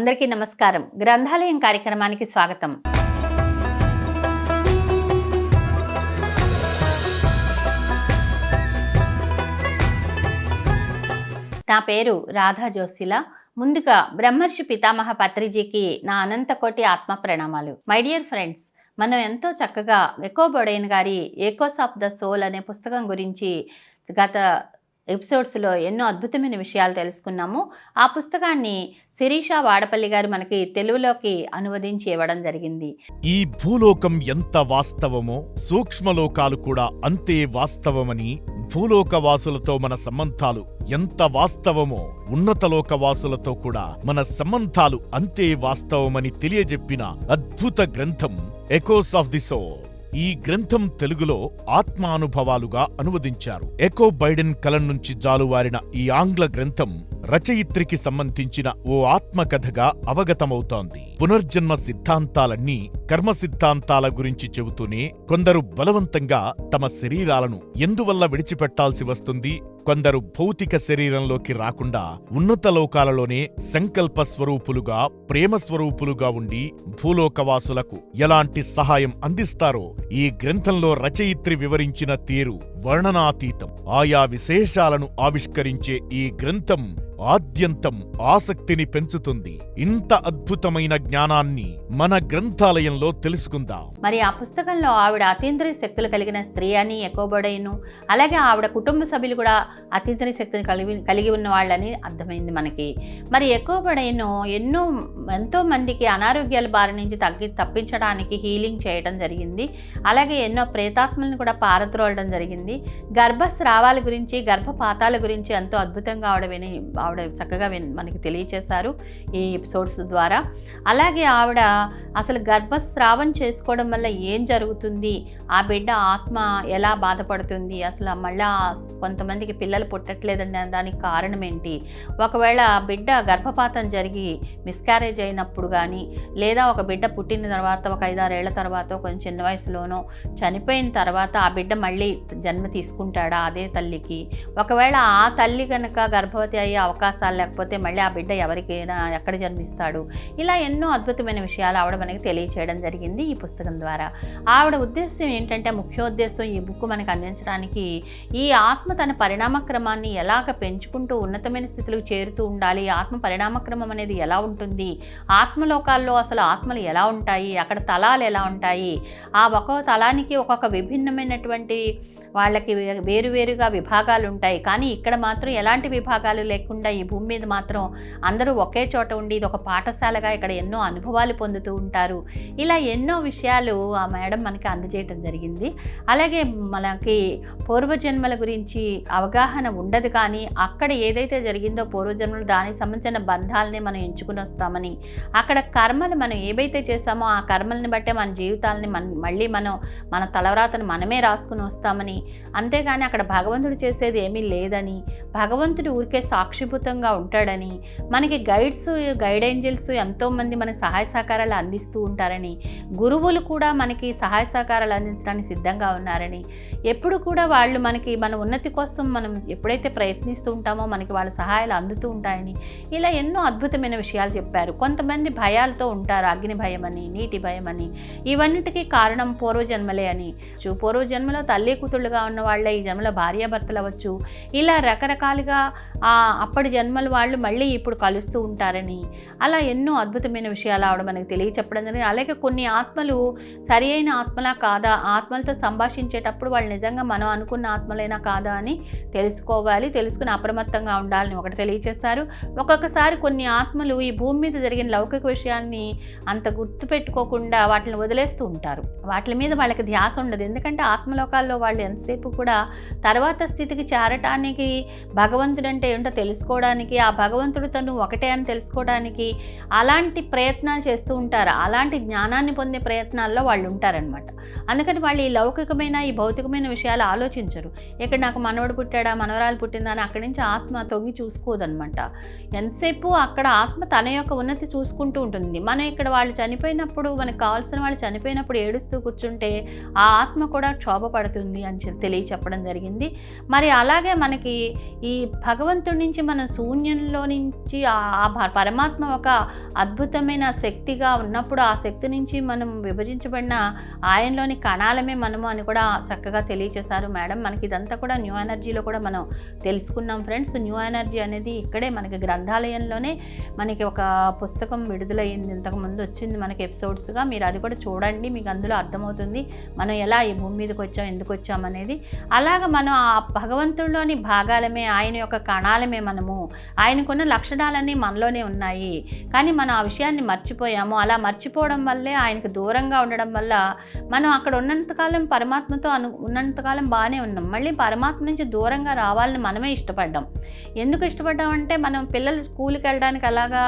అందరికీ నమస్కారం. గ్రంథాలయం కార్యక్రమానికి స్వాగతం. నా పేరు రాధా జోసిల. ముందుగా బ్రహ్మర్షి పితామహ పత్రిజీకి నా అనంతకోటి ఆత్మ ప్రణామాలు. మై డియర్ ఫ్రెండ్స్ మనం ఎంతో చక్కగా ఎకో బొడైన్ గారి ఏకోస్ ఆఫ్ ద సోల్ అనే పుస్తకం గురించి గత ఎపిసోడ్స్లో ఎన్నో అద్భుతమైన విషయాలు తెలుసుకున్నాము. ఆ పుస్తకాన్ని శిరీష వాడపల్లి గారు మనకి తెలుగులోకి అనువదించి ఇవ్వడం జరిగింది. ఈ భూలోకం ఎంత వాస్తవమో సూక్ష్మలోకాలు కూడా అంతే వాస్తవమని భూలోక వాసులతో మన సంబంధాలు ఎంత వాస్తవమో ఉన్నతలోక వాసులతో కూడా మన సంబంధాలు అంతే వాస్తవమని తెలియజెప్పిన అద్భుత గ్రంథం ఎకోస్ ఆఫ్ ది సోల్ ఈ గ్రంథం తెలుగులో ఆత్మానుభవాలుగా అనువదించారు. ఎకో బైడెన్ కలం నుంచి జాలువారిన ఈ ఆంగ్ల గ్రంథం రచయిత్రికి సంబంధించిన ఓ ఆత్మకథగా అవగతమవుతోంది. పునర్జన్మ సిద్ధాంతాలన్నీ కర్మ సిద్ధాంతాల గురించి చెబుతూనే కొందరు బలవంతంగా తమ శరీరాలను ఎందువల్ల విడిచిపెట్టాల్సి వస్తుంది? కొందరు భౌతిక శరీరంలోకి రాకుండా ఉన్నత లోకాలలోనే సంకల్ప స్వరూపులుగా ప్రేమ స్వరూపులుగా ఉండి భూలోకవాసులకు ఎలాంటి సహాయం అందిస్తారో ఈ గ్రంథంలో రచయిత్రి వివరించిన తీరు వర్ణనాతీతం. ఆయా విశేషాలను ఆవిష్కరించే ఈ గ్రంథం ఆద్యంతం ఆసక్తిని పెంచుతుంది. ఇంత అద్భుతమైన జ్ఞానాన్ని మన గ్రంథాలయంలో తెలుసుకుందాం. మరి ఆ పుస్తకంలో ఆవిడ అతీంద్రియ శక్తులు కలిగిన స్త్రీ అని ఎకోబడైను అలాగే ఆవిడ కుటుంబ సభ్యులు కూడా అతీంద్రియ శక్తిని కలిగి కలిగి ఉన్న వాళ్ళని అర్థమైంది మనకి. మరి ఎకోబడైను ఎన్నో ఎంతో మందికి అనారోగ్యాల బారి నుంచి తగ్గి తప్పించడానికి హీలింగ్ చేయడం జరిగింది. అలాగే ఎన్నో ప్రేతాత్మలను కూడా పారద్రోలడం జరిగింది. గర్భస్రావాల గురించి గర్భపాతాల గురించి ఎంతో అద్భుతంగా ఆవిడ విని ఆవిడ చక్కగా మనకి తెలియచేశారు ఈ ఎపిసోడ్స్ ద్వారా. అలాగే ఆవిడ అసలు గర్భస్రావం చేసుకోవడం వల్ల ఏం జరుగుతుంది? ఆ బిడ్డ ఆత్మ ఎలా బాధపడుతుంది? అసలు మళ్ళా కొంతమందికి పిల్లలు పుట్టట్లేదండి దానికి కారణం ఏంటి? ఒకవేళ బిడ్డ గర్భపాతం జరిగి మిస్క్యారేజ్ అయినప్పుడు కానీ లేదా ఒక బిడ్డ పుట్టిన తర్వాత ఒక ఐదారేళ్ళ తర్వాత కొంచెం చిన్న వయసులోనో చనిపోయిన తర్వాత ఆ బిడ్డ మళ్ళీ జన్మ తీసుకుంటాడా అదే తల్లికి? ఒకవేళ ఆ తల్లి కనుక గర్భవతి అయ్యే అవకాశాలు లేకపోతే మళ్ళీ ఆ బిడ్డ ఎవరికైనా ఎక్కడ జన్మిస్తాడు? ఇలా ఎన్నో అద్భుతమైన విషయాలు ఆవిడ మనకి తెలియచేయడం జరిగింది ఈ పుస్తకం ద్వారా. ఆవిడ ఉద్దేశం ఏంటంటే ముఖ్యోద్దేశం ఈ బుక్ మనకు అందించడానికి ఈ ఆత్మ తన పరిణామక్రమాన్ని ఎలాగ పెంచుకుంటూ ఉన్నతమైన స్థితిలో చేరుతూ ఉండాలి? ఆత్మ పరిణామక్రమం అనేది ఎలా ఉంటుంది? ఆత్మలోకాల్లో అసలు ఆత్మలు ఎలా ఉంటాయి? అక్కడ తలాలు ఎలా ఉంటాయి? ఆ ఒక్కొక్క తలానికి ఒక్కొక్క విభిన్నమైనటువంటి వాళ్ళకి వేరువేరుగా విభాగాలు ఉంటాయి కానీ ఇక్కడ మాత్రం ఎలాంటి విభాగాలు లేకుండా ఈ భూమి మీద మాత్రం అందరూ ఒకే చోట ఉండి ఇది ఒక పాఠశాలగా ఇక్కడ ఎన్నో అనుభవాలు పొందుతూ ఉంటారు. ఇలా ఎన్నో విషయాలు ఆ మేడం మనకి అందజేయటం జరిగింది. అలాగే మనకి పూర్వజన్మల గురించి అవగాహన ఉండదు కానీ అక్కడ ఏదైతే జరిగిందో పూర్వజన్మలు దానికి సంబంధించిన బంధాలని మనం ఎంచుకుని వస్తామని అక్కడ కర్మలు మనం ఏవైతే చేస్తామో ఆ కర్మల్ని బట్టే మన జీవితాలని మన మళ్ళీ మనం మన తలవ్రాతను మనమే రాసుకుని వస్తామని అంతేగాని అక్కడ భగవంతుడు చేసేది ఏమీ లేదని భగవంతుడు ఊరికే సాక్షిభూతంగా ఉంటాడని మనకి గైడ్స్ గైడ్ ఏంజల్స్ ఎంతోమంది మనకి సహాయ సహకారాలు అందిస్తూ ఉంటారని గురువులు కూడా మనకి సహాయ సహకారాలు అందించడానికి సిద్ధంగా ఉన్నారని ఎప్పుడు కూడా వాళ్ళు మనకి మన ఉన్నతి కోసం మనం ఎప్పుడైతే ప్రయత్నిస్తూ ఉంటామో మనకి వాళ్ళ సహాయాలు అందుతూ ఉంటాయని ఇలా ఎన్నో అద్భుతమైన విషయాలు చెప్పారు. కొంతమంది భయాలతో ఉంటారు అగ్ని భయం అని నీటి భయం అని ఇవన్నిటికీ కారణం పూర్వజన్మలే అని. చూ- పూర్వజన్మలో తల్లి కూతుళ్ళు కూతుళ్ళుగా ఉన్న వాళ్ళే ఈ జన్మలో భార్యాభర్తలు అవ్వచ్చు. ఇలా రకరకాలుగా ఆ అప్పటి జన్మల వాళ్ళు మళ్ళీ ఇప్పుడు కలుస్తూ ఉంటారని అలా ఎన్నో అద్భుతమైన విషయాలు ఆవిడ మనకి తెలియచెప్పడం జరిగింది. అలాగే కొన్ని ఆత్మలు సరి అయిన ఆత్మలా కాదా? ఆత్మలతో సంభాషించేటప్పుడు వాళ్ళు నిజంగా మనం అనుకున్న ఆత్మలైనా కాదా అని తెలుసుకోవాలి తెలుసుకుని అప్రమత్తంగా ఉండాలని ఒకటి తెలియచేస్తారు ఒక్కొక్కసారి కొన్ని ఆత్మలు ఈ భూమి మీద జరిగిన లౌకిక విషయాన్ని అంత గుర్తుపెట్టుకోకుండా వాటిని వదిలేస్తూ ఉంటారు. వాటి మీద వాళ్ళకి ధ్యాస ఉండదు. ఎందుకంటే ఆత్మలోకాల్లో వాళ్ళు ఎంత ఎంతసేపు కూడా తర్వాత స్థితికి చేరటానికి భగవంతుడు అంటే ఏంటో తెలుసుకోవడానికి ఆ భగవంతుడు తను ఒకటే అని తెలుసుకోవడానికి అలాంటి ప్రయత్నాలు చేస్తూ ఉంటారు. అలాంటి జ్ఞానాన్ని పొందే ప్రయత్నాల్లో వాళ్ళు ఉంటారనమాట అందుకని వాళ్ళు ఈ లౌకికమైన ఈ భౌతికమైన విషయాలు ఆలోచించరు. ఇక్కడ నాకు మనవడు పుట్టాడా మనవరాలు పుట్టిందా అని అక్కడి నుంచి ఆత్మ తొంగి చూసుకోదనమాట ఎంతసేపు అక్కడ ఆత్మ తన యొక్క ఉన్నతి చూసుకుంటూ ఉంటుంది. మనం ఇక్కడ వాళ్ళు చనిపోయినప్పుడు మనకు కావాల్సిన వాళ్ళు చనిపోయినప్పుడు ఏడుస్తూ కూర్చుంటే ఆ ఆత్మ కూడా క్షోభపడుతుంది అని తెలియచెప్పడం జరిగింది. మరి అలాగే మనకి ఈ భగవంతుడి నుంచి మనం శూన్యంలో నుంచి ఆ- పరమాత్మ ఒక అద్భుతమైన శక్తిగా ఉన్నప్పుడు ఆ శక్తి నుంచి మనం విభజించబడిన ఆయనలోని కణాలమే మనము అని కూడా చక్కగా తెలియచేశారు మేడం. మనకి ఇదంతా కూడా న్యూ ఎనర్జీలో కూడా మనం తెలుసుకున్నాం ఫ్రెండ్స్. న్యూ ఎనర్జీ అనేది ఇక్కడే మనకి గ్రంథాలయంలోనే మనకి ఒక పుస్తకం విడుదలయ్యింది ఇంతకుముందు వచ్చింది మనకి ఎపిసోడ్స్గా. మీరు అది కూడా చూడండి మీకు అందులో అర్థమవుతుంది. మనం ఎలా ఈ భూమి మీదకి వచ్చాం ఎందుకు వచ్చామనేది అనేది. అలాగ మనం ఆ భగవంతుడిలోని భాగాలమే ఆయన యొక్క కణాలమే మనము. ఆయనకున్న లక్షణాలన్నీ మనలోనే ఉన్నాయి. కానీ మనం ఆ విషయాన్ని మర్చిపోయాము. అలా మర్చిపోవడం వల్లే ఆయనకు దూరంగా ఉండడం వల్ల మనం అక్కడ ఉన్నంతకాలం పరమాత్మతో అను ఉన్నంతకాలం బాగానే ఉన్నాం. మళ్ళీ పరమాత్మ నుంచి దూరంగా రావాలని మనమే ఇష్టపడ్డాం. ఎందుకు ఇష్టపడ్డామంటే మనం పిల్లలు స్కూల్కి వెళ్ళడానికి అలాగా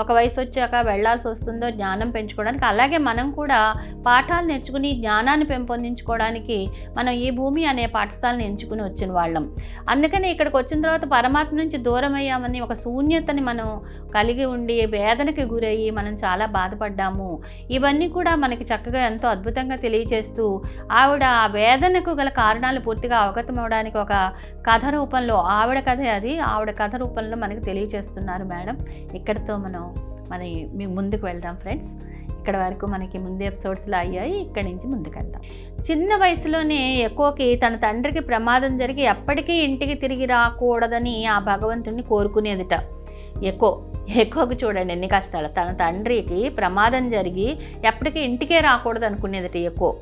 ఒక వయసు వచ్చాక వెళ్ళాల్సి వస్తుందో జ్ఞానం పెంచుకోవడానికి అలాగే మనం కూడా పాఠాలు నేర్చుకుని జ్ఞానాన్ని పెంపొందించుకోవడానికి మనం ఈ భూమి భూమి అనే పాఠశాలను ఎంచుకుని వచ్చిన వాళ్ళం. అందుకని ఇక్కడికి వచ్చిన తర్వాత పరమాత్మ నుంచి దూరం అయ్యామని ఒక శూన్యతని మనం కలిగి ఉండి వేదనకి గురయ్యి మనం చాలా బాధపడ్డాము. ఇవన్నీ కూడా మనకి చక్కగా ఎంతో అద్భుతంగా తెలియచేస్తూ ఆవిడ ఆ వేదనకు గల కారణాలు పూర్తిగా అవగతం అవడానికి ఒక కథ రూపంలో ఆవిడ కథ అది ఆవిడ కథ రూపంలో మనకి తెలియచేస్తున్నారు మేడం. ఇక్కడితో మనం మరి మీ ముందుకు వెళ్దాం ఫ్రెండ్స్. ఇక్కడ వరకు మనకి ముందు ఎపిసోడ్స్లో అయ్యాయి ఇక్కడి నుంచి ముందుకు చిన్న వయసులోనే ఎక్కువకి తన తండ్రికి ప్రమాదం జరిగి ఎప్పటికీ ఇంటికి తిరిగి రాకూడదని ఆ భగవంతుడిని కోరుకునేదిట. ఎక్కువ ఎక్కువకు చూడండి ఎన్ని కష్టాలు. తన తండ్రికి ప్రమాదం జరిగి ఎప్పటికీ ఇంటికే రాకూడదు అనుకునేదిట ఎక్కువ.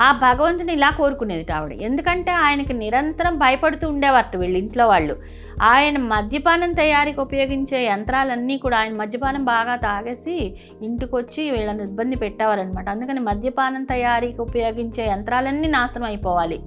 ఆ భగవంతుని ఇలా కోరుకునేది ఆవిడ. ఎందుకంటే ఆయనకి నిరంతరం భయపడుతూ ఉండేవారు వీళ్ళు ఇంట్లో వాళ్ళు. ఆయన మద్యపానం తయారీకి ఉపయోగించే యంత్రాలన్నీ కూడా ఆయన మద్యపానం బాగా తాగేసి ఇంటికి వచ్చి వీళ్ళని ఇబ్బంది పెట్టేవారనమాట అందుకని మద్యపానం తయారీకి ఉపయోగించే యంత్రాలన్నీ నాశనం అయిపోవాలి.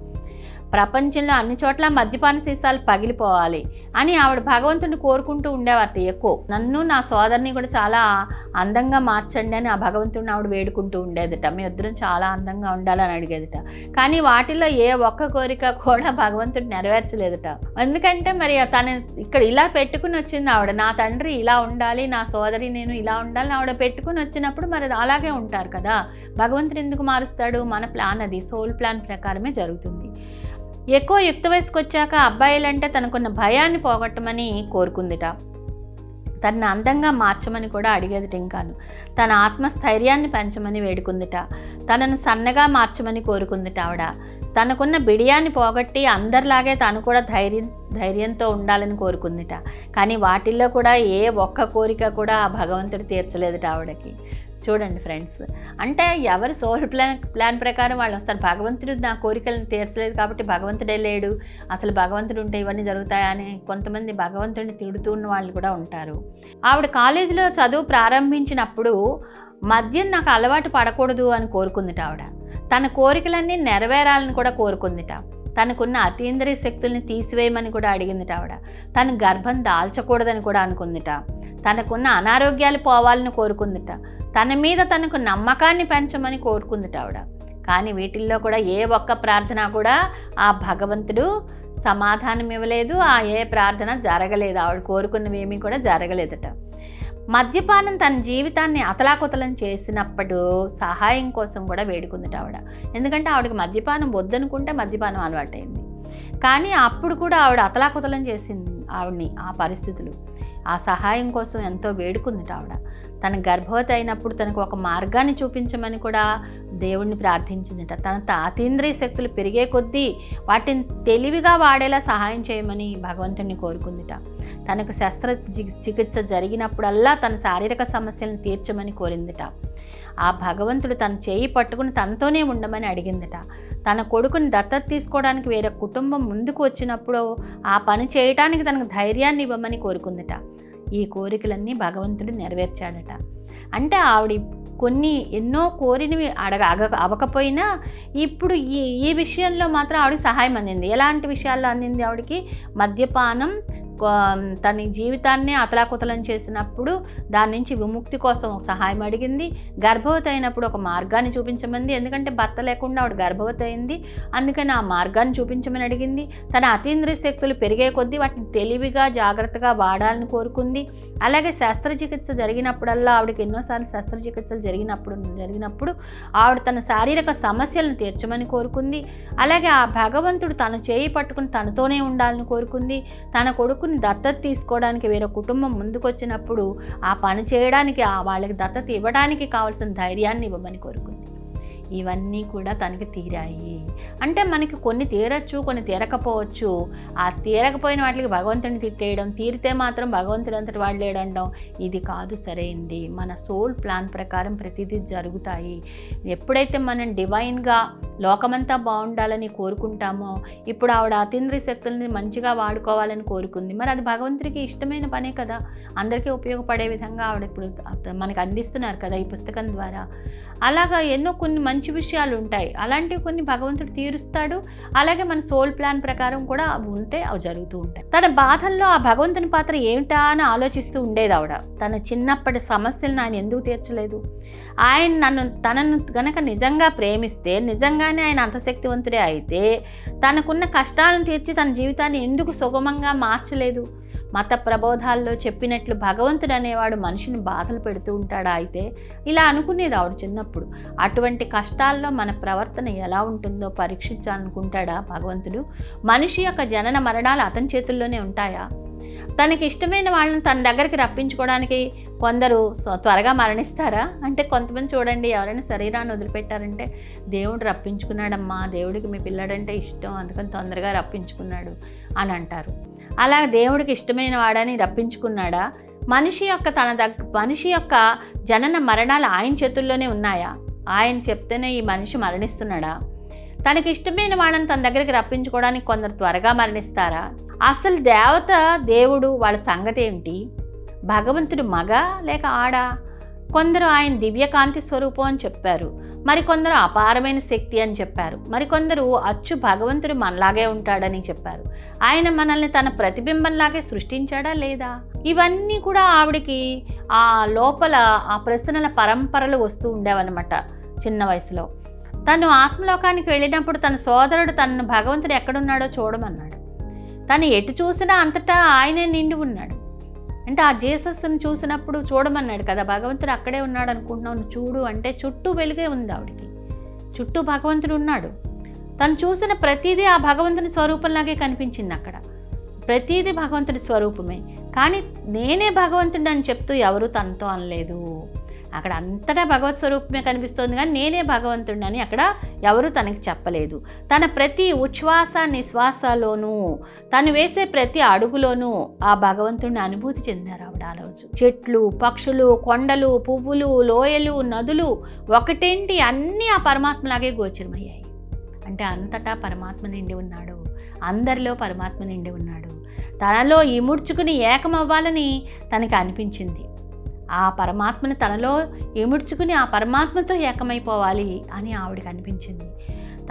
ప్రపంచంలో అన్ని చోట్ల మద్యపాన సీసాలు పగిలిపోవాలి అని ఆవిడ భగవంతుడిని కోరుకుంటూ ఉండేవారు ఎక్కువ నన్ను నా సోదరిని కూడా చాలా అందంగా మార్చండి అని ఆ భగవంతుడిని ఆవిడ వేడుకుంటూ ఉండేదిట. మీ ఇద్దరం చాలా అందంగా ఉండాలని అడిగేదిట. కానీ వాటిలో ఏ ఒక్క కోరిక కూడా భగవంతుడు నెరవేర్చలేదుట. ఎందుకంటే మరి తను ఇక్కడ ఇలా పెట్టుకుని వచ్చింది ఆవిడ. నా తండ్రి ఇలా ఉండాలి నా సోదరి నేను ఇలా ఉండాలి ఆవిడ పెట్టుకుని వచ్చినప్పుడు మరి అలాగే ఉంటారు కదా. భగవంతుడు ఎందుకు మారుస్తాడు? మన ప్లాన్ అది. సోల్ ప్లాన్ ప్రకారమే జరుగుతుంది. ఎక్కువ యుక్త వయసుకు వచ్చాక అబ్బాయిలంటే తనకున్న భయాన్ని పోగొట్టమని కోరుకుందిట. తనను అందంగా మార్చమని కూడా అడిగేదిట ఇంకాను తన ఆత్మస్థైర్యాన్ని పెంచమని వేడుకుందిట. తనను సన్నగా మార్చమని కోరుకుందిట ఆవిడ. తనకున్న బిడియాన్ని పోగొట్టి అందరిలాగే తను కూడా ధైర్యం ధైర్యంతో ఉండాలని కోరుకుందిట. కానీ వాటిల్లో కూడా ఏ ఒక్క కోరిక కూడా ఆ భగవంతుడు తీర్చలేదుట ఆవిడకి. చూడండి ఫ్రెండ్స్. అంటే ఎవరు సోల్ ప్లాన్ ప్లాన్ ప్రకారం వాళ్ళు వస్తారు. భగవంతుడు నా కోరికలను తీర్చలేదు కాబట్టి భగవంతుడే లేడు. అసలు భగవంతుడు ఉంటే ఇవన్నీ జరుగుతాయా అని కొంతమంది భగవంతుడిని తిడుతూ ఉన్న వాళ్ళు కూడా ఉంటారు. ఆవిడ కాలేజీలో చదువు ప్రారంభించినప్పుడు మద్యం నాకు అలవాటు పడకూడదు అని కోరుకుందిట ఆవిడ. తన కోరికలన్నీ నెరవేరాలని కూడా కోరుకుందిట. తనకున్న అతీంద్రియ శక్తుల్ని తీసివేయమని కూడా అడిగిందిట ఆవిడ. తను గర్భం దాల్చకూడదని కూడా అనుకుందిట. తనకున్న అనారోగ్యాలు పోవాలని కోరుకుందిట. తన మీద తనకు నమ్మకాన్ని పెంచమని కోరుకుందిట ఆవిడ. కానీ వీటిల్లో కూడా ఏ ఒక్క ప్రార్థన కూడా ఆ భగవంతుడు సమాధానం ఇవ్వలేదు ఆ ఏ ప్రార్థన జరగలేదు. ఆవిడ కోరుకున్నవి ఏమీ కూడా జరగలేదట. మద్యపానం తన జీవితాన్ని అతలాకుతలం చేసినప్పుడు సహాయం కోసం కూడా వేడుకుందిట ఆవిడ. ఎందుకంటే ఆవిడకి మద్యపానం వద్దనుకుంటే మద్యపానం అలవాటైంది. కానీ అప్పుడు కూడా ఆవిడ అతలాకుతలం చేసింది. ఆవిడని ఆ పరిస్థితులు. ఆ సహాయం కోసం ఎంతో వేడుకుందిట ఆవిడ. తన గర్భవతి అయినప్పుడు తనకు ఒక మార్గాన్ని చూపించమని కూడా దేవుణ్ణి ప్రార్థించిందిట. తన తాతీంద్రియ శక్తులు పెరిగే కొద్దీ వాటిని తెలివిగా వాడేలా సహాయం చేయమని భగవంతుణ్ణి కోరుకుందిట. తనకు శస్త్ర చి- చికిత్స జరిగినప్పుడల్లా తన శారీరక సమస్యలను తీర్చమని కోరిందిట. ఆ భగవంతుడు తన చేయి పట్టుకుని తనతోనే ఉండమని అడిగిందిట. తన కొడుకుని దత్తత తీసుకోవడానికి వేరే కుటుంబం ముందుకు వచ్చినప్పుడు ఆ పని చేయటానికి తనకు ధైర్యాన్ని ఇవ్వమని కోరుకుందట. ఈ కోరికలన్నీ భగవంతుడు నెరవేర్చాడట. అంటే ఆవిడ కొన్ని ఎన్నో కోరినవి అడగ అగ అవ్వకపోయినా ఇప్పుడు ఈ ఈ విషయంలో మాత్రం ఆవిడకి సహాయం అందింది. ఎలాంటి విషయాల్లో అందింది ఆవిడకి? మద్యపానం తన జీవితాన్ని అతలాకుతలం చేసినప్పుడు దాని నుంచి విముక్తి కోసం సహాయం అడిగింది. గర్భవతి అయినప్పుడు ఒక మార్గాన్ని చూపించమంది. ఎందుకంటే భర్త లేకుండా ఆవిడ గర్భవతి అయింది. అందుకని ఆ మార్గాన్ని చూపించమని అడిగింది. తన అతీంద్రియ శక్తులు పెరిగే కొద్దీ వాటిని తెలివిగా జాగ్రత్తగా వాడాలని కోరుకుంది. అలాగే శస్త్రచికిత్స జరిగినప్పుడల్లా ఆవిడకి ఎన్నోసార్లు శస్త్రచికిత్సలు జరిగినప్పుడు జరిగినప్పుడు ఆవిడ తన శారీరక సమస్యలను తీర్చమని కోరుకుంది. అలాగే ఆ భగవంతుడు తన చేయి పట్టుకుని తనతోనే ఉండాలని కోరుకుంది. తన కొడుకు కొడుకుని దత్తత తీసుకోవడానికి వేరే కుటుంబం ముందుకొచ్చినప్పుడు ఆ పని చేయడానికి ఆ వాళ్ళకి దత్తత ఇవ్వడానికి కావాల్సిన ధైర్యాన్ని ఇవ్వమని కోరుకుంది ఇవన్నీ కూడా తనకి తీరాయి. అంటే మనకి కొన్ని తీరచ్చు కొన్ని తీరకపోవచ్చు. ఆ తీరకపోయిన వాటికి భగవంతుని తిట్టేయడం తీరితే మాత్రం భగవంతుడు అంతటి వాడు లేడండం ఇది కాదు సరైంది మన సోల్ ప్లాన్ ప్రకారం ప్రతిదీ జరుగుతాయి. ఎప్పుడైతే మనం డివైన్గా లోకమంతా బాగుండాలని కోరుకుంటామో ఇప్పుడు ఆవిడ అతీంద్రియ శక్తుల్ని మంచిగా వాడుకోవాలని కోరుకుంది. మరి అది భగవంతుడికి ఇష్టమైన పనే కదా. అందరికీ ఉపయోగపడే విధంగా ఆవిడ ఇప్పుడు మనకు అందిస్తున్నారు కదా ఈ పుస్తకం ద్వారా. అలాగా ఎన్నో కొన్ని మంచి విషయాలు ఉంటాయి. అలాంటివి కొన్ని భగవంతుడు తీరుస్తాడు. అలాగే మన సోల్ ప్లాన్ ప్రకారం కూడా అవి ఉంటే అవి జరుగుతూ ఉంటాయి. తన బాధల్లో ఆ భగవంతుని పాత్ర ఏమిటా అని ఆలోచిస్తూ ఉండేది ఆవిడ. తన చిన్నప్పటి సమస్యలను ఆయన ఎందుకు తీర్చలేదు? ఆయన నన్ను తనను గనక నిజంగా ప్రేమిస్తే నిజంగానే ఆయన అంతశక్తివంతుడే అయితే తనకున్న కష్టాలను తీర్చి తన జీవితాన్ని ఎందుకు సుగమంగా మార్చలేదు? మత ప్రబోధాల్లో చెప్పినట్లు భగవంతుడు అనేవాడు మనిషిని బాధలు పెడుతూ ఉంటాడా అయితే? ఇలా అనుకునేది ఆవిడ చిన్నప్పుడు. అటువంటి కష్టాల్లో మన ప్రవర్తన ఎలా ఉంటుందో పరీక్షించాలనుకుంటాడా భగవంతుడు? మనిషి యొక్క జనన మరణాలు అతని చేతుల్లోనే ఉంటాయా? తనకి ఇష్టమైన వాళ్ళని తన దగ్గరికి రప్పించుకోవడానికి కొందరు త్వరగా మరణిస్తారా? అంటే కొంతమంది చూడండి ఎవరైనా శరీరాన్ని వదిలిపెట్టారంటే దేవుడు రప్పించుకున్నాడమ్మా దేవుడికి మీ పిల్లాడంటే ఇష్టం అందుకని తొందరగా రప్పించుకున్నాడు అని అంటారు. అలా దేవుడికి ఇష్టమైన వాడని రప్పించుకున్నాడా? మనిషి యొక్క తన దగ్గ మనిషి యొక్క జనన మరణాలు ఆయన చేతుల్లోనే ఉన్నాయా? ఆయన చెప్తేనే ఈ మనిషి మరణిస్తున్నాడా? తనకి ఇష్టమైన వాళ్ళని తన దగ్గరికి రప్పించుకోవడానికి కొందరు త్వరగా మరణిస్తారా? అసలు దేవత దేవుడు వాళ్ళ సంగతి ఏంటి? భగవంతుడు మగ లేక ఆడ? కొందరు ఆయన దివ్యకాంతి స్వరూపం అని చెప్పారు. మరికొందరు అపారమైన శక్తి అని చెప్పారు. మరికొందరు అచ్చు భగవంతుడు మనలాగే ఉంటాడని చెప్పారు. ఆయన మనల్ని తన ప్రతిబింబంలాగే సృష్టించాడా లేదా? ఇవన్నీ కూడా ఆవిడకి ఆ లోపల ఆ ప్రశ్నల పరంపరలు వస్తూ ఉండేవన్నమాట చిన్న వయసులో. తను ఆత్మలోకానికి వెళ్ళినప్పుడు తన సోదరుడు తనను భగవంతుడు ఎక్కడున్నాడో చూడమన్నాడు. తను ఎటు చూసినా అంతటా ఆయనే నిండి ఉన్నాడు. అంటే ఆ జీసస్ని చూసినప్పుడు చూడమన్నాడు కదా భగవంతుడు అక్కడే ఉన్నాడు అనుకుంటున్నావు నువ్వు చూడు అంటే చుట్టూ వెలుగే ఉంది ఆవిడకి. చుట్టూ భగవంతుడు ఉన్నాడు. తను చూసిన ప్రతిదీ ఆ భగవంతుని స్వరూపంలాగే కనిపించింది అక్కడ. ప్రతిదీ భగవంతుడి స్వరూపమే. కానీ నేనే భగవంతుడు అని చెప్తూ ఎవరు తనతో అనలేదు. అక్కడ అంతటా భగవత్ స్వరూపమే కనిపిస్తోంది కానీ నేనే భగవంతుడిని అని అక్కడ ఎవరు తనకి చెప్పలేదు. తన ప్రతి ఉచ్ఛ్వాస నిశ్వాసలోనూ తను వేసే ప్రతి అడుగులోనూ ఆ భగవంతుడిని అనుభూతి చెందారు ఆవిడ ఆ రోజు. చెట్లు పక్షులు కొండలు పువ్వులు లోయలు నదులు ఒకటేంటి అన్నీ ఆ పరమాత్మలాగే గోచరమయ్యాయి. అంటే అంతటా పరమాత్మ నిండి ఉన్నాడు. అందరిలో పరమాత్మ నిండి ఉన్నాడు. తనలో ఇముడ్చుకుని ఏకమవ్వాలని తనకి అనిపించింది. ఆ పరమాత్మని తనలో ఇముడ్చుకుని ఆ పరమాత్మతో ఏకమైపోవాలి అని ఆవిడకి అనిపించింది.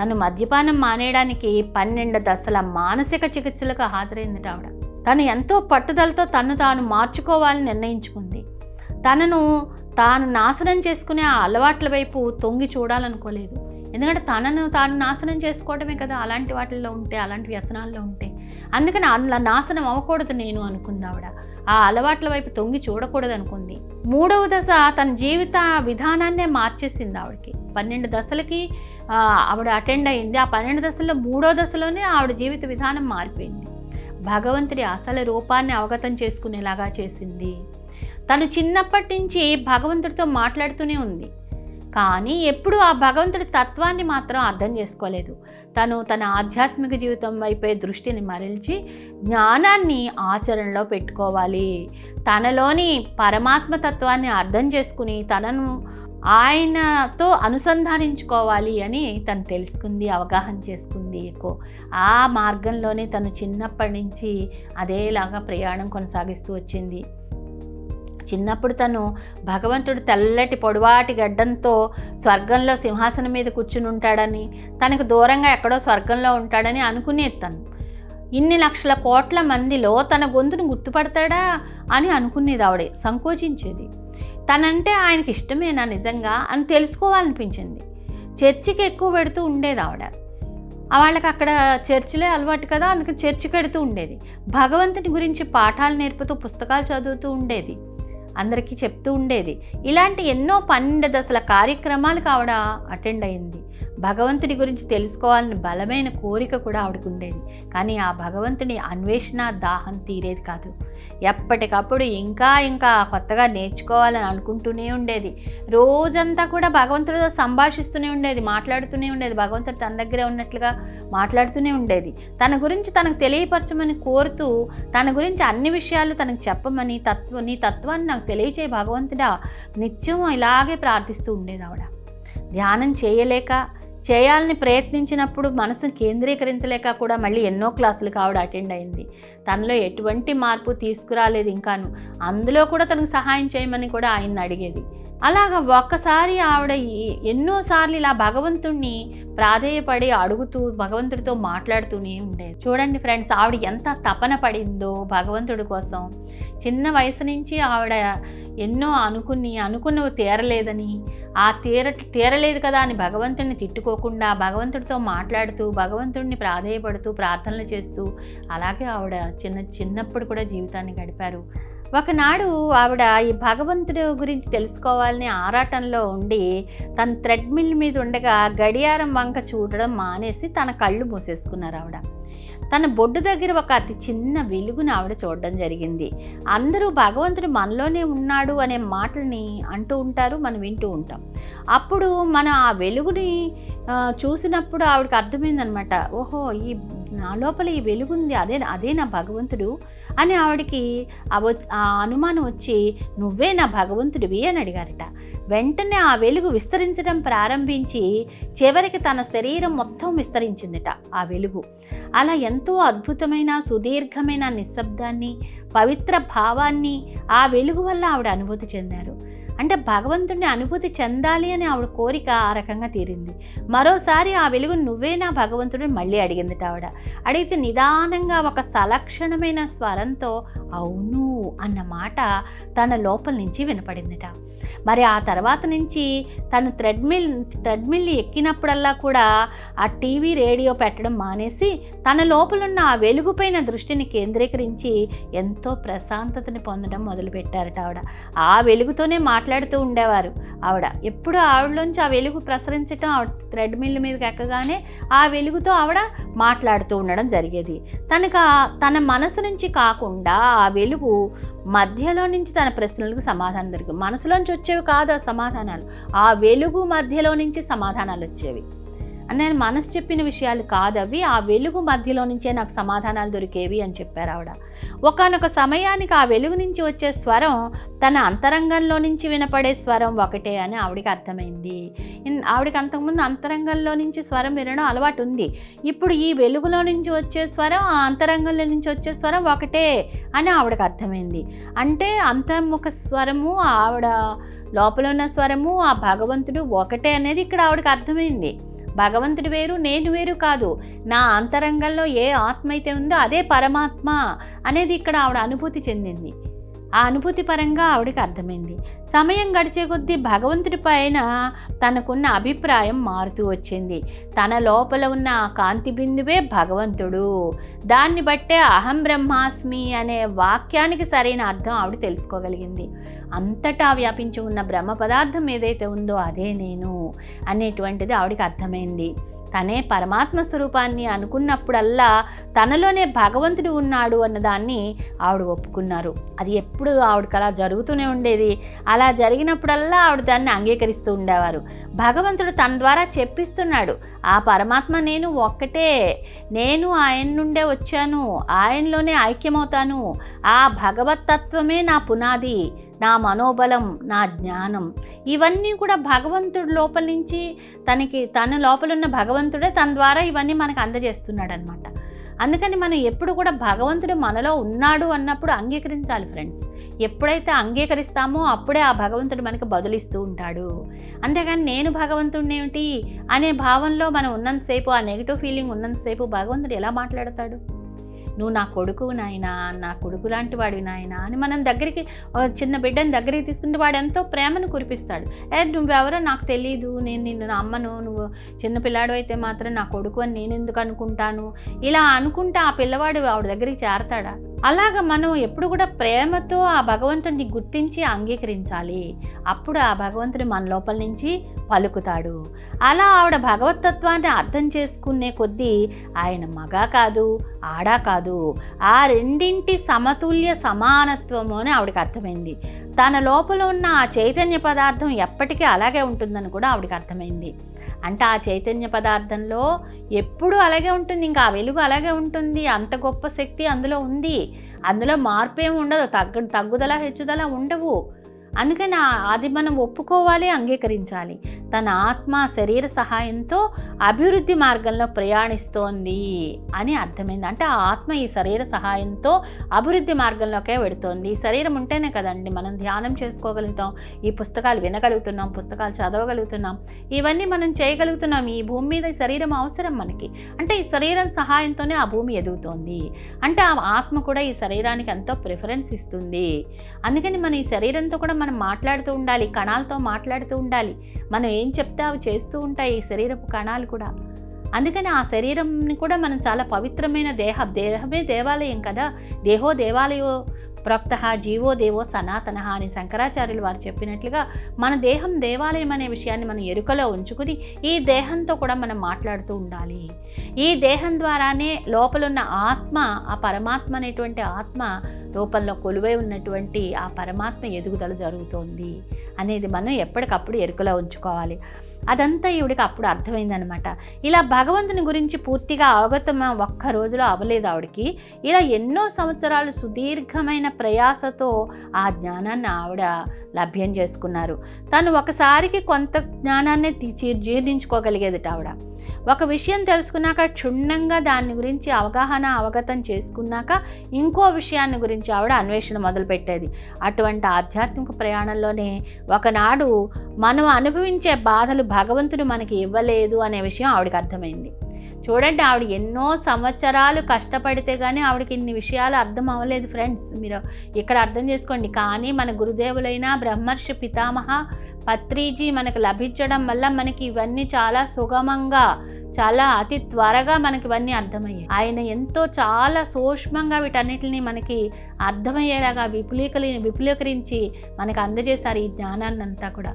తను మద్యపానం మానేయడానికి పన్నెండు దశల మానసిక చికిత్సలకు హాజరైంది ఆవిడ. తను ఎంతో పట్టుదలతో తను తాను మార్చుకోవాలని నిర్ణయించుకుంది. తనను తాను నాశనం చేసుకునే ఆ అలవాట్ల వైపు తొంగి చూడాలనుకోలేదు. ఎందుకంటే తనను తాను నాశనం చేసుకోవడమే కదా అలాంటి వాటిల్లో ఉంటే అలాంటి వ్యసనాల్లో ఉంటే. అందుకని అలా నాశనం అవ్వకూడదు నేను అనుకుంది ఆవిడ. ఆ అలవాట్ల వైపు తొంగి చూడకూడదు అనుకుంది మూడవ దశ తన జీవిత విధానాన్నే మార్చేసింది ఆవిడకి. పన్నెండు దశలకి ఆవిడ అటెండ్ అయింది. ఆ పన్నెండు దశల్లో మూడో దశలోనే ఆవిడ జీవిత విధానం మారిపోయింది. భగవంతుడి అసలు రూపాన్ని అవగతం చేసుకునేలాగా చేసింది. తను చిన్నప్పటి నుంచి భగవంతుడితో మాట్లాడుతూనే ఉంది. కానీ ఎప్పుడూ ఆ భగవంతుడి తత్వాన్ని మాత్రం అర్థం చేసుకోలేదు. తను తన ఆధ్యాత్మిక జీవితం వైపే దృష్టిని మరల్చి జ్ఞానాన్ని ఆచరణలో పెట్టుకోవాలి. తనలోని పరమాత్మ తత్వాన్ని అర్థం చేసుకుని తనను ఆయనతో అనుసంధానించుకోవాలి అని తను తెలుసుకుంది అవగాహన చేసుకుంది. ఎక్కువ ఆ మార్గంలోనే తను చిన్నప్పటి నుంచి అదేలాగా ప్రయాణం కొనసాగిస్తూ వచ్చింది. చిన్నప్పుడు తను భగవంతుడు తెల్లటి పొడవాటి గడ్డంతో స్వర్గంలో సింహాసనం మీద కూర్చుని ఉంటాడని తనకు దూరంగా ఎక్కడో స్వర్గంలో ఉంటాడని అనుకునేది తను. ఇన్ని లక్షల కోట్ల మందిలో తన గొంతును గుర్తుపడతాడా అని అనుకునేది ఆవిడే సంకోచించేది. తనంటే ఆయనకి ఇష్టమేనా నిజంగా అని తెలుసుకోవాలనిపించింది. చర్చికి ఎక్కువ పెడుతూ ఉండేది ఆవిడ. వాళ్ళకి అక్కడ చర్చిలే అలవాటు కదా అందుకని చర్చి పెడుతూ ఉండేది. భగవంతుని గురించి పాఠాలు నేర్పుతూ పుస్తకాలు చదువుతూ ఉండేది. అందరికీ చెప్తూ ఉండేది. ఇలాంటి ఎన్నో పన్నెండు దశల కార్యక్రమాలకు ఆవిడ అటెండ్ అయింది. భగవంతుడి గురించి తెలుసుకోవాలని బలమైన కోరిక కూడా ఆవిడకు ఉండేది. కానీ ఆ భగవంతుని అన్వేషణ దాహం తీరేది కాదు. ఎప్పటికప్పుడు ఇంకా ఇంకా కొత్తగా నేర్చుకోవాలని అనుకుంటూనే ఉండేది. రోజంతా కూడా భగవంతుడితో సంభాషిస్తూనే ఉండేది మాట్లాడుతూనే ఉండేది. భగవంతుడు తన దగ్గరే ఉన్నట్లుగా మాట్లాడుతూనే ఉండేది. తన గురించి తనకు తెలియపరచమని కోరుతూ తన గురించి అన్ని విషయాలు తనకు చెప్పమని తత్వ నీ తత్వాన్ని నాకు తెలియచే భగవంతుడా. నిత్యం ఇలాగే ప్రార్థిస్తూ ఉండేది ఆవిడ. ధ్యానం చేయలేక చేయాలని ప్రయత్నించినప్పుడు మనసును కేంద్రీకరించలేక కూడా మళ్ళీ ఎన్నో క్లాసులకు ఆవిడ అటెండ్ అయింది. తనలో ఎటువంటి మార్పు తీసుకురాలేదు ఇంకాను. అందులో కూడా తనకు సహాయం చేయమని కూడా ఆయన్ని అడిగేది. అలాగ ఒక్కసారి ఆవిడ ఎన్నోసార్లు ఇలా భగవంతుణ్ణి ప్రాధేయపడి అడుగుతూ భగవంతుడితో మాట్లాడుతూనే ఉండేది. చూడండి ఫ్రెండ్స్ ఆవిడ ఎంత తపన పడిందో భగవంతుడి కోసం. చిన్న వయసు నుంచి ఆవిడ ఎన్నో అనుకుని అనుకున్నవి తీరలేదని ఆ తీర తీరలేదు కదా అని భగవంతుడిని తిట్టుకోకుండా భగవంతుడితో మాట్లాడుతూ భగవంతుడిని ప్రాధేయపడుతూ ప్రార్థనలు చేస్తూ అలాగే ఆవిడ చిన్న చిన్నప్పుడు కూడా జీవితాన్ని గడిపారు. ఒకనాడు ఆవిడ ఈ భగవంతుడి గురించి తెలుసుకోవాలని ఆరాటంలో ఉండి తన థ్రెడ్మిల్ మీద ఉండగా గడియారం వంక చూడడం మానేసి తన కళ్ళు మూసేసుకున్నారు ఆవిడ. తన బొడ్డు దగ్గర ఒక అతి చిన్న వెలుగును ఆవిడ చూడడం జరిగింది. అందరూ భగవంతుడు మనలోనే ఉన్నాడు అనే మాటల్ని అంటూ ఉంటారు మనం వింటూ ఉంటాం. అప్పుడు మన ఆ వెలుగుని చూసినప్పుడు ఆవిడకి అర్థమైందనమాట ఓహో ఈ నా లోపల ఈ వెలుగుంది అదే అదే నా భగవంతుడు అని ఆవిడకి ఆ ఆ అనుమానం వచ్చి నువ్వే నా భగవంతుడివి అని అడిగారట. వెంటనే ఆ వెలుగు విస్తరించడం ప్రారంభించి చివరికి తన శరీరం మొత్తం విస్తరించిందిట ఆ వెలుగు. అలా ఎంతో అద్భుతమైన సుదీర్ఘమైన నిశ్శబ్దాన్ని పవిత్ర భావాన్ని ఆ వెలుగు వల్ల ఆవిడ అనుభూతి చెందారు. అంటే భగవంతుడిని అనుభూతి చెందాలి అని ఆవిడ కోరిక ఆ రకంగా తీరింది. మరోసారి ఆ వెలుగు నువ్వే నా భగవంతుడిని మళ్ళీ అడిగింది ఆవిడ. అడిగితే నిదానంగా ఒక సలక్షణమైన స్వరంతో అవును అన్న మాట తన లోపల నుంచి వినపడిందిట. మరి ఆ తర్వాత నుంచి తను థ్రెడ్మిల్ థ్రెడ్మిల్ ఎక్కినప్పుడల్లా కూడా ఆ టీవీ రేడియో పెట్టడం మానేసి తన లోపలున్న ఆ వెలుగుపైన దృష్టిని కేంద్రీకరించి ఎంతో ప్రశాంతతని పొందడం మొదలుపెట్టారట ఆవిడ. ఆ వెలుగుతోనే మాట మాట్లాడుతూ ఉండేవారు. ఆవిడ ఎప్పుడు ఆవిడలోంచి ఆ వెలుగు ప్రసరించటం ఆవిడ థ్రెడ్మిల్ మీదకి ఎక్కగానే ఆ వెలుగుతో ఆవిడ మాట్లాడుతూ ఉండడం జరిగేది. తనకు తన మనసు నుంచి కాకుండా ఆ వెలుగు మధ్యలో నుంచి తన ప్రశ్నలకు సమాధానం దొరికింది. మనసులోంచి వచ్చేవి కాదు ఆ సమాధానాలు. ఆ వెలుగు మధ్యలో నుంచి సమాధానాలు వచ్చేవి. నేను మనసు చెప్పిన విషయాలు కాదు అవి. ఆ వెలుగు మధ్యలో నుంచే నాకు సమాధానాలు దొరికేవి అని చెప్పారు ఆవిడ. ఒకనొక సమయానికి ఆ వెలుగు నుంచి వచ్చే స్వరం తన అంతరంగంలో నుంచి వినపడే స్వరం ఒకటే అని ఆవిడకి అర్థమైంది. ఆవిడకి అంతకుముందు అంతరంగంలో నుంచి స్వరం వినడం అలవాటు ఉంది. ఇప్పుడు ఈ వెలుగులో నుంచి వచ్చే స్వరం ఆ అంతరంగంలో నుంచి వచ్చే స్వరం ఒకటే అని ఆవిడకి అర్థమైంది. అంటే అంతర్ముఖ స్వరము ఆవిడ లోపల ఉన్న స్వరము ఆ భగవంతుడు ఒకటే అనేది ఇక్కడ ఆవిడకి అర్థమైంది. భగవంతుడు వేరు నేను వేరు కాదు. నా అంతరంగంలో ఏ ఆత్మ అయితే ఉందో అదే పరమాత్మ అనేది ఇక్కడ ఆవిడ అనుభూతి చెందింది. ఆ అనుభూతి పరంగా ఆవిడకి అర్థమైంది. సమయం గడిచే కొద్దీ భగవంతుడి పైన తనకున్న అభిప్రాయం మారుతూ వచ్చింది. తన లోపల ఉన్న ఆ కాంతి బిందువే భగవంతుడు. దాన్ని బట్టే అహం బ్రహ్మాస్మి అనే వాక్యానికి సరైన అర్థం ఆవిడ తెలుసుకోగలిగింది. అంతటా వ్యాపించి ఉన్న బ్రహ్మ పదార్థం ఏదైతే ఉందో అదే నేను అనేటువంటిది ఆవిడకి అర్థమైంది. తనే పరమాత్మ స్వరూపాన్ని అనుకున్నప్పుడల్లా తనలోనే భగవంతుడు ఉన్నాడు అన్నదాన్ని ఆవిడ ఒప్పుకున్నారు. అది ఎప్పుడు ఆవిడకి అలా జరుగుతూనే ఉండేది. అలా అలా జరిగినప్పుడల్లా ఆవిడ దాన్ని అంగీకరిస్తూ ఉండేవారు. భగవంతుడు తన ద్వారా చెప్పిస్తున్నాడు ఆ పరమాత్మ నేను ఒక్కటే. నేను ఆయన నుండే వచ్చాను. ఆయనలోనే ఐక్యమవుతాను. ఆ భగవతత్వమే నా పునాది. నా మనోబలం నా జ్ఞానం ఇవన్నీ కూడా భగవంతుడు లోపల నుంచి తనకి తన లోపల ఉన్న భగవంతుడే తన ద్వారా ఇవన్నీ మనకు అందజేస్తున్నాడు అనమాట అందుకని మనం ఎప్పుడు కూడా భగవంతుడు మనలో ఉన్నాడు అన్నప్పుడు అంగీకరించాలి ఫ్రెండ్స్. ఎప్పుడైతే అంగీకరిస్తామో అప్పుడే ఆ భగవంతుడు మనకు బదులిస్తూ ఉంటాడు. అంతేగాని నేను భగవంతుడిని ఏమిటి? అనే భావంలో మనం ఉన్నంతసేపు ఆ నెగిటివ్ ఫీలింగ్ ఉన్నంతసేపు భగవంతుడు ఎలా మాట్లాడతాడు? నువ్వు నా కొడుకు నాయనా నా కొడుకు లాంటి వాడివి నాయనా అని మనం దగ్గరికి చిన్న బిడ్డని దగ్గరికి తీసుకుంటే వాడు ఎంతో ప్రేమను కురిపిస్తాడు. ఏ నువ్వెవరో నాకు తెలియదు నేను నిన్ను అమ్మను నువ్వు చిన్న పిల్లాడు అయితే మాత్రం నా కొడుకు అని నేను ఎందుకు అనుకుంటాను? ఇలా అనుకుంటే ఆ పిల్లవాడు ఆవిడ దగ్గరికి చేరతాడా? అలాగ మనం ఎప్పుడు కూడా ప్రేమతో ఆ భగవంతుడిని గుర్తించి అంగీకరించాలి. అప్పుడు ఆ భగవంతుడు మన లోపల నుంచి పలుకుతాడు. అలా ఆవిడ భగవతత్వాన్ని అర్థం చేసుకునే కొద్దీ ఆయన మగ కాదు ఆడా కాదు ఆ రెండింటి సమతుల్య సమానత్వము అని ఆవిడకి అర్థమైంది. తన లోపల ఉన్న ఆ చైతన్య పదార్థం ఎప్పటికీ అలాగే ఉంటుందని కూడా ఆవిడకి అర్థమైంది. అంటే ఆ చైతన్య పదార్థంలో ఎప్పుడూ అలాగే ఉంటుంది ఇంకా ఆ వెలుగు అలాగే ఉంటుంది. అంత గొప్ప శక్తి అందులో ఉంది. అందులో మార్పు ఏమి ఉండదు. తగ్గు తగ్గుదల హెచ్చుదల ఉండవు. అందుకని అది మనం ఒప్పుకోవాలి అంగీకరించాలి. తన ఆత్మ శరీర సహాయంతో అభివృద్ధి మార్గంలో ప్రయాణిస్తోంది అని అర్థమైంది. అంటే ఆ ఆత్మ ఈ శరీర సహాయంతో అభివృద్ధి మార్గంలోకే వెడుతోంది. శరీరం ఉంటేనే కదండి మనం ధ్యానం చేసుకోగలుగుతాం ఈ పుస్తకాలు వినగలుగుతున్నాం పుస్తకాలు చదవగలుగుతున్నాం. ఇవన్నీ మనం చేయగలుగుతున్నాం. ఈ భూమి మీద ఈ శరీరం అవసరం మనకి. అంటే ఈ శరీరం సహాయంతోనే ఆ భూమి ఎదుగుతోంది. అంటే ఆ ఆత్మ కూడా ఈ శరీరానికి ఎంతో ప్రిఫరెన్స్ ఇస్తుంది. అందుకని మనం ఈ శరీరంతో కూడా మనం మాట్లాడుతూ ఉండాలి కణాలతో మాట్లాడుతూ ఉండాలి. మనం ఏం చెప్తే అవి చేస్తూ ఉంటాయి ఈ శరీరపు కణాలు కూడా. అందుకని ఆ శరీరంని కూడా మనం చాలా పవిత్రమైన దేహ దేహమే దేవాలయం కదా. దేహో దేవాలయో ప్రక్త జీవో దేవో సనాతన అని శంకరాచార్యులు వారు చెప్పినట్లుగా మన దేహం దేవాలయం అనే విషయాన్ని మనం ఎరుకలో ఉంచుకుని ఈ దేహంతో కూడా మనం మాట్లాడుతూ ఉండాలి. ఈ దేహం ద్వారానే లోపలున్న ఆత్మ ఆ పరమాత్మ అనేటువంటి ఆత్మ రూపంలో కొలువై ఉన్నటువంటి ఆ పరమాత్మ ఎదుగుదల జరుగుతోంది అనేది మనం ఎప్పటికప్పుడు ఎరుకలో ఉంచుకోవాలి. అదంతా ఈవిడికి అప్పుడు అర్థమైందనమాట ఇలా భగవంతుని గురించి పూర్తిగా అవగతం ఒక్క రోజులో అవ్వలేదు ఆవిడకి. ఇలా ఎన్నో సంవత్సరాలు సుదీర్ఘమైన ప్రయాసతో ఆ జ్ఞానాన్ని ఆవిడ లభ్యం చేసుకున్నారు. తను ఒకసారికి కొంత జ్ఞానాన్ని తీ- జీర్ణించుకోగలిగేదిట ఆవిడ. ఒక విషయం తెలుసుకున్నాక క్షుణ్ణంగా దాని గురించి అవగాహన అవగతం చేసుకున్నాక ఇంకో విషయాన్ని గురించి ఆవిడ అన్వేషణ మొదలుపెట్టేది. అటువంటి ఆధ్యాత్మిక ప్రయాణంలోనే ఒకనాడు మనం అనుభవించే బాధలు భగవంతుడు మనకి ఇవ్వలేదు అనే విషయం ఆవిడకి అర్థమైంది. చూడండి ఆవిడ ఎన్నో సంవత్సరాలు కష్టపడితే కానీ ఆవిడకి ఇన్ని విషయాలు అర్థం అవ్వలేదు ఫ్రెండ్స్. మీరు ఇక్కడ అర్థం చేసుకోండి. కానీ మన గురుదేవులైన బ్రహ్మర్షి పితామహ పత్రిజీ మనకు లభించడం వల్ల మనకి ఇవన్నీ చాలా సుగమంగా చాలా అతి త్వరగా మనకి ఇవన్నీ అర్థమయ్యాయి. ఆయన ఎంతో చాలా సూక్ష్మంగా వీటన్నిటిని మనకి అర్థమయ్యేలాగా విపులీకరి విపులీకరించి మనకు అందజేశారు ఈ జ్ఞానాన్ని అంతా కూడా.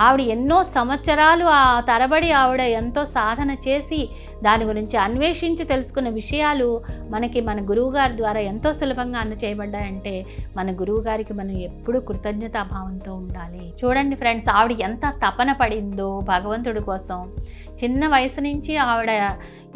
ఆవిడ ఎన్నో సంవత్సరాలు ఆ తరబడి ఆవిడ ఎంతో సాధన చేసి దాని గురించి అన్వేషించి తెలుసుకున్న విషయాలు మనకి మన గురువుగారి ద్వారా ఎంతో సులభంగా అందచేయబడ్డాయంటే మన గురువుగారికి మనం ఎప్పుడూ కృతజ్ఞతాభావంతో ఉండాలి. చూడండి ఫ్రెండ్స్ ఆవిడ ఎంత తపన పడిందో భగవంతుడి కోసం. చిన్న వయసు నుంచి ఆవిడ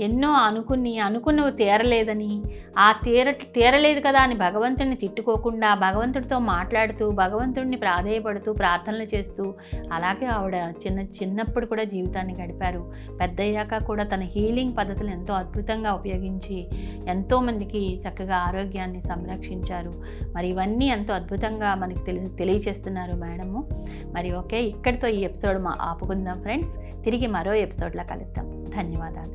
ఎన్నో అనుకుని అనుకున్నవి తీరలేదని ఆ తీర తీరలేదు కదా అని భగవంతుడిని తిట్టుకోకుండా భగవంతుడితో మాట్లాడుతూ భగవంతుడిని ప్రాధేయపడుతూ ప్రార్థనలు చేస్తూ అలాగే ఆవిడ చిన్న చిన్నప్పుడు కూడా జీవితాన్ని గడిపారు. పెద్దయ్యాక కూడా తన హీలింగ్ పద్ధతులు ఎంతో అద్భుతంగా ఉపయోగించి ఎంతోమందికి చక్కగా ఆరోగ్యాన్ని సంరక్షించారు. మరి ఇవన్నీ ఎంతో అద్భుతంగా మనకి తెలి తెలియచేస్తున్నారు మేడము. మరి ఓకే ఇక్కడితో ఈ ఎపిసోడ్ మా ఆపుకుందాం ఫ్రెండ్స్. తిరిగి మరో ఎపిసోడ్ ఎపిసోడ్లో కలుద్దాం ధన్యవాదాలు